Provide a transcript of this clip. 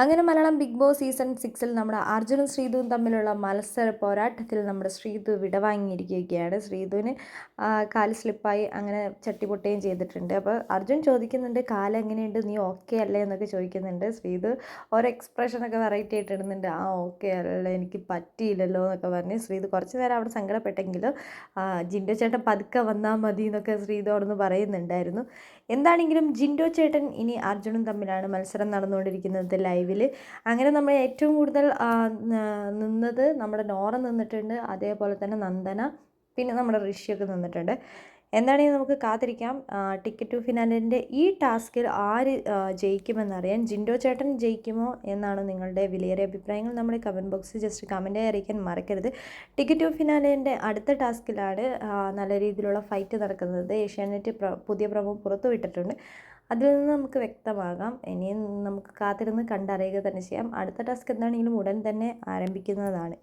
അങ്ങനെ Malayalam big boss season സിക്സിൽ നമ്മുടെ അർജുനും ശ്രീധുവും തമ്മിലുള്ള മത്സര പോരാട്ടത്തിൽ നമ്മുടെ ശ്രീതു വിടവാങ്ങിയിരിക്കുകയാണ്. ശ്രീതുവിന് ആ, കാൽ സ്ലിപ്പായി അങ്ങനെ ചട്ടിപൊട്ടുകയും ചെയ്തിട്ടുണ്ട്. അപ്പോൾ അർജുൻ ചോദിക്കുന്നുണ്ട് കാൽ എങ്ങനെയുണ്ട്? നീ ഓക്കെ അല്ലേ? എന്നൊക്കെ ചോദിക്കുന്നുണ്ട്. ശ്രീതു ഓരോ എക്സ്പ്രഷനൊക്കെ വെറൈറ്റി ആയിട്ട് ഇടുന്നുണ്ട്. ആ ഓക്കെ അല്ലേ എനിക്ക് പറ്റിയില്ലല്ലോ എന്നൊക്കെ പറഞ്ഞ് ശ്രീധു കുറച്ച് നേരം അവിടെ സങ്കടപ്പെട്ടെങ്കിലും ജിൻഡോ ചേട്ടൻ പതുക്കെ വന്നാൽ മതി എന്നൊക്കെ ശ്രീതു അവിടെ പറയുന്നുണ്ടായിരുന്നു. എന്താണെങ്കിലും ജിൻഡോ ചേട്ടൻ ഇനി അർജുനും തമ്മിലാണ് മത്സരം നടന്നുകൊണ്ടിരിക്കുന്നത് ലൈവിൽ അങ്ങനെ നമ്മൾ ഏറ്റവും കൂടുതൽ നിന്നത് നമ്മുടെ നോറ നിന്നിട്ടുണ്ട് അതേപോലെ തന്നെ നന്ദന പിന്നെ നമ്മുടെ ഋഷിയൊക്കെ നിന്നിട്ടുണ്ട്. എന്താണെങ്കിൽ നമുക്ക് കാത്തിരിക്കാം. ടിക്കറ്റ് ടു ഫിനാലിന്റെ ഈ ടാസ്കിൽ ആര് ജയിക്കുമെന്നറിയാൻ ജിൻഡോ ചേട്ടൻ ജയിക്കുമോ എന്നാണ് നിങ്ങളുടെ വിലയേറിയ അഭിപ്രായങ്ങൾ നമ്മുടെ കമന്റ് ബോക്സിൽ ജസ്റ്റ് കമന്റായി അറിയിക്കാൻ മറക്കരുത്. ടിക്കറ്റ് ടു ഫിനാലിന്റെ അടുത്ത ടാസ്കിലാണ് നല്ല രീതിയിലുള്ള ഫൈറ്റ് നടക്കുന്നത്. ഏഷ്യാനെറ്റ് പുതിയ പ്രമോ പുറത്തു വിട്ടിട്ടുണ്ട് അതിൽ നിന്ന് നമുക്ക് വ്യക്തമാകാം. ഇനിയും നമുക്ക് കാത്തിരുന്ന് കണ്ടറിയുക തന്നെ ചെയ്യാം. അടുത്ത ടാസ്ക് എന്താണെങ്കിലും ഉടൻ തന്നെ ആരംഭിക്കുന്നതാണ്.